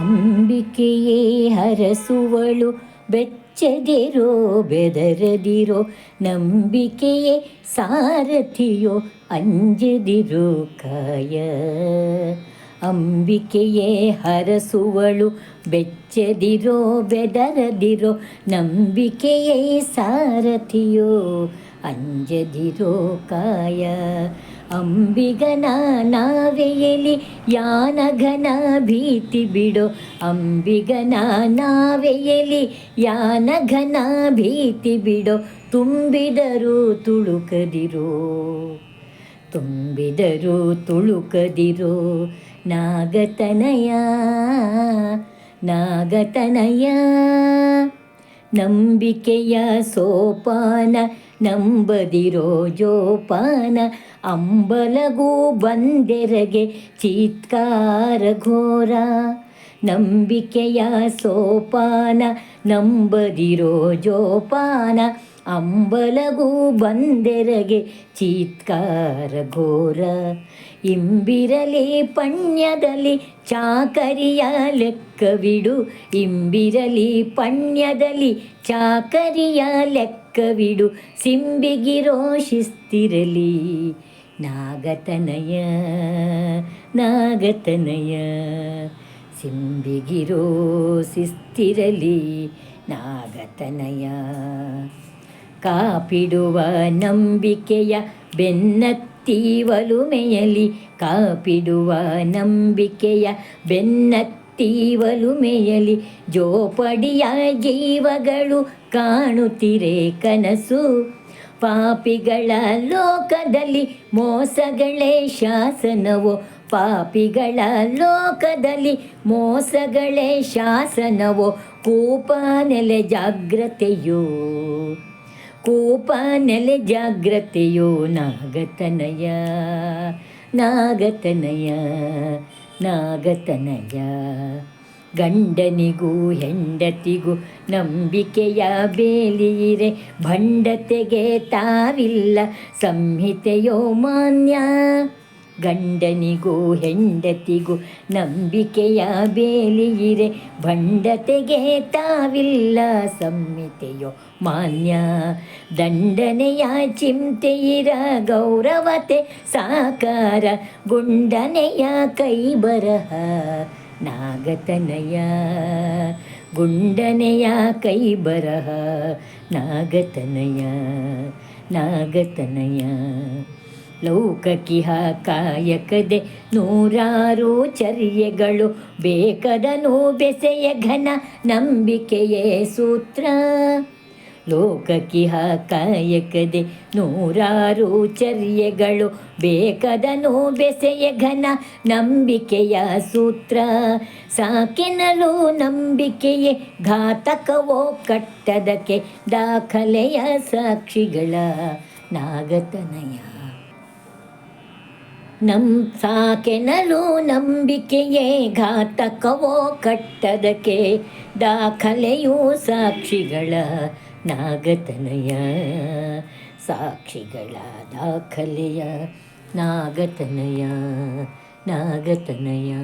ಅಂಬಿಕೆಯೇ ಹರಸುವಳು ಬೆಚ್ಚದಿರೋ ಬೆದರದಿರೋ, ನಂಬಿಕೆಯೇ ಸಾರಥಿಯೋ ಅಂಜದಿರೋ ಕಾಯ. ಅಂಬಿಕೆಯೇ ಹರಸುವಳು, ಬೆಚ್ಚದಿರೋ ಬೆದರದಿರೋ, ನಂಬಿಕೆಯೇ ಸಾರಥಿಯೋ ಅಂಜದಿರೋ ಕಾಯ. ಅಂಬಿಗನ ನಾವೆಯಲಿ ಯಾನಘನ ಭೀತಿ ಬಿಡೋ. ಅಂಬಿಗನ ನಾವೆಯಲಿ ಯಾನಘನ ಭೀತಿ ಬಿಡೋ. ತುಂಬಿದರು ತುಳುಕದಿರೋ ತುಂಬಿದರು ತುಳುಕದಿರೋ. ನಾಗತನಯ ನಾಗತನಯ. ನಂಬಿಕೆಯ ಸೋಪಾನ ನಂಬದಿರೋ ಜೋಪಾನ ಅಂಬಲಗೂ ಬಂದೆರಗೆ ಚೀತ್ಕಾರ ಘೋರ. ನಂಬಿಕೆಯ ಸೋಪಾನ, ನಂಬದಿರೋ ಜೋಪಾನ, ಅಂಬಲಗೂ ಬಂದೆರಗೆ ಚೀತ್ಕಾರ ಘೋರ. ಇಂಬಿರಲಿ ಪಣ್ಯದಲ್ಲಿ ಚಾಕರಿಯ ಲೆಕ್ಕವಿಡು, ಇಂಬಿರಲಿ ಪಣ್ಯದಲ್ಲಿ ಚಾಕರಿಯ ಲೆಕ್ಕವಿಡು, ಸಿಂಬಿಗಿರೋ ಶಿಸ್ತಿರಲಿ. ನಾಗತನಯ ನಾಗತನಯ. ಸಿಂಬಿಗಿರೋ ಸಿಸ್ತಿರಲಿ ನಾಗತನಯ. ಕಾಪಿಡುವ ನಂಬಿಕೆಯ ಬೆನ್ನತ್ತಿ ಒಲುಮೆಯಲಿ ಕಾಪಿಡುವ ನಂಬಿಕೆಯ ಬೆನ್ನತ್ತಿ ಒಲುಮೆಯಲಿ ಜೋಪಡಿಯ ಜೀವಗಳು ಕಾಣುತ್ತಿರೆ ಕನಸು. ಪಾಪಿಗಳ ಲೋಕದಲ್ಲಿ ಮೋಸಗಳೇ ಶಾಸನವೋ ಪಾಪಿಗಳ ಲೋಕದಲ್ಲಿ ಮೋಸಗಳೇ ಶಾಸನವೋ, ಕೂಪ ನೆಲೆ ಜಾಗ್ರತೆಯೋ, ಕೂಪ ನೆಲೆ ಜಾಗ್ರತೆಯೋ ನಾಗತನಯ ನಾಗತನಯ ನಾಗತನಯ. ಗಂಡನಿಗೂ ಹೆಂಡತಿಗೂ ನಂಬಿಕೆಯ ಬೇಲಿಯಿರೆ ಭಂಡತೆಗೆ ತಾವಿಲ್ಲ ಸಂಹಿತೆಯೋ ಮಾನ್ಯ. ಗಂಡನಿಗೂ ಹೆಂಡತಿಗೂ ನಂಬಿಕೆಯ ಬೇಲಿಯಿರೆ ಭಂಡತೆಗೆ ತಾವಿಲ್ಲ ಸಂಹಿತೆಯೋ ಮಾನ್ಯ. ದಂಡನೆಯ ಚಿಂತೆಯಿರ ಗೌರವತೆ ಸಾಕಾರ. ಗುಂಡನೆಯ ಕೈ ಬರಹ ನಾಗತನಯ. ಗುಂಡನೆಯ ಕೈ ಬರಹ ನಾಗತನಯ. ನಾಗತನಯ. ಲೌಕಕಿಹ ಕಾಯಕದೆ ನೂರಾರು ಚರ್ಯಗಳು, ಬೇಕದನು ಬೆಸೆಯ ಘನ ನಂಬಿಕೆಯೇ ಸೂತ್ರ. ಲೋಕಕಿಹ ಕಾಯಕದೆ ನೂರಾರು ಚರ್ಯಗಳು, ಬೇಕದನು ಬೆಸೆಯ ಘನ ನಂಬಿಕೆಯ ಸೂತ್ರ. ಸಾಕೆನಲು ನಂಬಿಕೆಯೇ ಘಾತಕವೋ ಕಟ್ಟದಕ್ಕೆ ದಾಖಲೆಯ ಸಾಕ್ಷಿಗಳ ನಾಗತನಯ. ನಂ ಸಾಕೆನಲು ನಂಬಿಕೆಯೇ ಘಾತಕವೋ ಕಟ್ಟದಕ್ಕೆ ದಾಖಲೆಯೂ ಸಾಕ್ಷಿಗಳ ನಾಗತನಯ. ಸಾಕ್ಷಿಗಳ ದಾಖಲೆಯ ನಾಗತನಯ ನಾಗತನಯ.